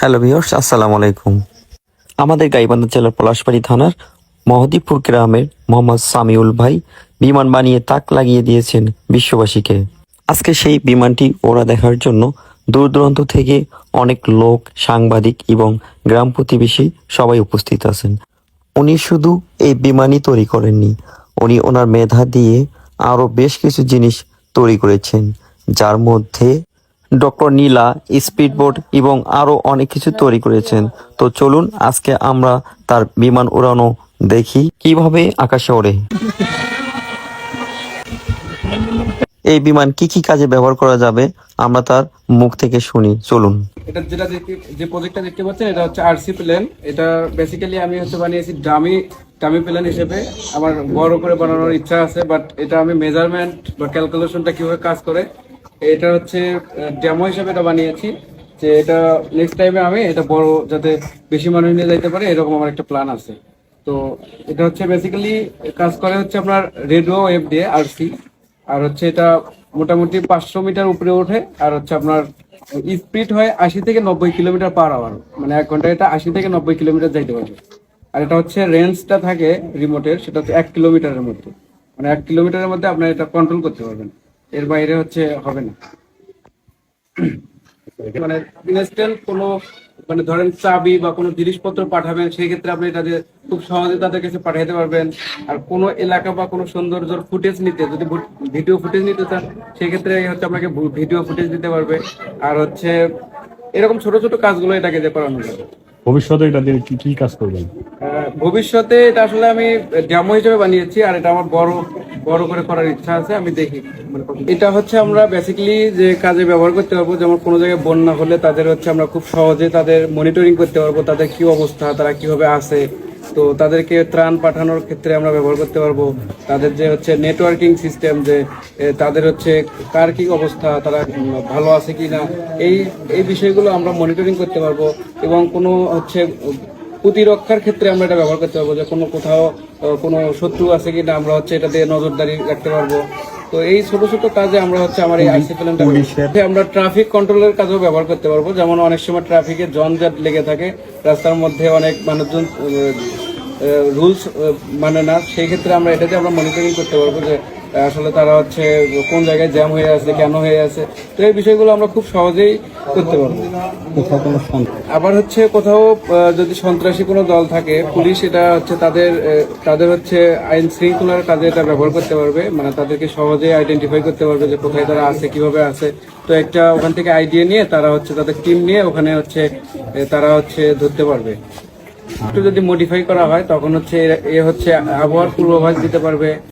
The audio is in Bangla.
হ্যালো ভিউয়ার্স, আসসালামু আলাইকুম। আমাদের গাইবান্ধা জেলার পলাশবাড়ি থানার মহদীপুর গ্রামের মোহাম্মদ সামিউল ভাই বিমান বানিয়ে তাক লাগিয়ে দিয়েছেন বিশ্ববাসীকে। আজকে সেই বিমানটি ওরা দেখার জন্য দূর দূরান্ত থেকে অনেক লোক, সাংবাদিক এবং গ্রাম প্রতিবেশী সবাই উপস্থিত আছেন। উনি শুধু এই বিমানই তৈরি করেননি উনি ওনার মেধা দিয়ে আরও বেশ কিছু জিনিস তৈরি করেছেন, যার মধ্যে ডক্টর নীলা, স্পিডবোট এবং আরও অনেক কিছু তৈরি করেছেন। তো চলুন আজকে আমরা তার বিমান উড়ানো দেখি কীভাবে আকাশে ওড়ে। এই বিমান কি কি কাজে ব্যবহার করা যাবে আমরা তার মুখ থেকে শুনি। চলুন। এটা যেটা যে প্রজেক্টটা দেখতে পাচ্ছেন, এটা হচ্ছে আরসি প্লেন এটা বেসিক্যালি আমি হচ্ছে বানিয়েছি ডামি ডামি প্ল্যান হিসেবে আমার বড় করে বানানোর ইচ্ছা আছে বাট এটা আমি মেজারমেন্ট বা ক্যালকুলেশনটা কীভাবে কাজ করে, এটা হচ্ছে ডেমো হিসেবে এটা বানিয়েছি, যে এটা নেক্সট টাইমে আমি এটা বড় যাতে বেশি মানুষ নিয়ে যাইতে পারে, এরকম আমার একটা প্ল্যান আছে। তো এটা হচ্ছে বেসিক্যালি কাজ করে হচ্ছে আপনার রেডিও ওয়েভ দিয়ে আরসি আর হচ্ছে এটা মোটামুটি পাঁচশো মিটার উপরে ওঠে, আর হচ্ছে আপনার স্পিড হয় আশি থেকে নব্বই কিলোমিটার পার আওয়ার মানে এক ঘন্টায় এটা আশি থেকে নব্বই কিলোমিটার যাইতে পারবে। আর এটা হচ্ছে রেঞ্জটা থাকে রিমোটের সেটা হচ্ছে এক কিলোমিটারের মধ্যে। মানে এক কিলোমিটারের মধ্যে আপনার এটা কন্ট্রোল করতে পারবেন। এর বাইরে হচ্ছে হবে না। মানে ইনস্ট্যান্ট কোনো মানে ধরেন চাবি বা কোনো জিনিসপত্র পাঠাবেন সেই ক্ষেত্রে আপনি তাদের খুব সহজে তাদের কাছে পাঠাতে পারবেন। আর কোনো এলাকা বা কোনো সৌন্দর্যর ফুটেজ নিতে যদি ভিডিও ফুটেজ নিতে চান সেই ক্ষেত্রে হচ্ছে আপনাকে ভিডিও ফুটেজ দিতে পারবে। আর হচ্ছে এরকম ছোট ছোট কাজগুলো এটাকে যে করানো যাবে ভবিষ্যতে এটা দিয়ে কি কি কাজ করবেন? ভবিষ্যতে এটা আসলে আমি ডেমো হিসেবে বানিয়েছি আর এটা আমার বড় বড় করে করার ইচ্ছা আছে, আমি দেখি। এটা হচ্ছে আমরা বেসিক্যালি যে কাজে ব্যবহার করতে পারব, যেমন কোনো জায়গায় বন্যা হলে তাদের হচ্ছে আমরা খুব সহজে তাদের মনিটরিং করতে পারব, তাদের কি অবস্থা, তারা কীভাবে আছে। তো তাদেরকে ত্রাণ পাঠানোর ক্ষেত্রে আমরা ব্যবহার করতে পারব। তাদের যে হচ্ছে নেটওয়ার্কিং সিস্টেম যে তাদের হচ্ছে কার কি অবস্থা, তারা ভালো আছে কি না এই এই বিষয়গুলো আমরা মনিটরিং করতে পারব। এবং কোনো হচ্ছে প্রতিরক্ষার ক্ষেত্রে আমরা এটা ব্যবহার করতে পারব যে কোনো কোথাও কোনো শত্রু আছে কিনা আমরা হচ্ছে এটা দিয়ে নজরদারি রাখতে পারব। তো এই ছোট ছোট কাজে আমরা হচ্ছে আমার এই আইসি প্ল্যানটা আমরা ট্রাফিক কন্ট্রোলের কাজেও ব্যবহার করতে পারব। যেমন অনেক সময় ট্রাফিকে জঞ্জাট লেগে থাকে রাস্তার মধ্যে অনেক মানুষজন রুলস মানে না। সেই ক্ষেত্রে আমরা এটাতে আমরা মনিটরিং করতে পারব যে আসলে তারা হচ্ছে কোন জায়গায় জ্যাম হয়ে আছে কেন হয়ে আছে তো এই বিষয়গুলো আমরা খুব সহজেই করতে পারব। আবার হচ্ছে কোথাও যদি সন্ত্রাসী কোনো দল থাকে পুলিশ এটা হচ্ছে তাদের তাদের হচ্ছে আইন শৃঙ্খলার কাজে এটা ব্যবহার করতে পারবে মানে তাদেরকে সহজে আইডেন্টিফাই করতে পারবে যে কোথায় তারা আছে কীভাবে আছে। তো একটা ওখান থেকে আইডিয়া নিয়ে তারা হচ্ছে তাদের টিম নিয়ে ওখানে হচ্ছে তারা হচ্ছে ধরতে পারবে। একটু যদি মডিফাই করা হয় তখন হচ্ছে এ- হচ্ছে আবহাওয়ার পূর্বাভাস দিতে পারবে।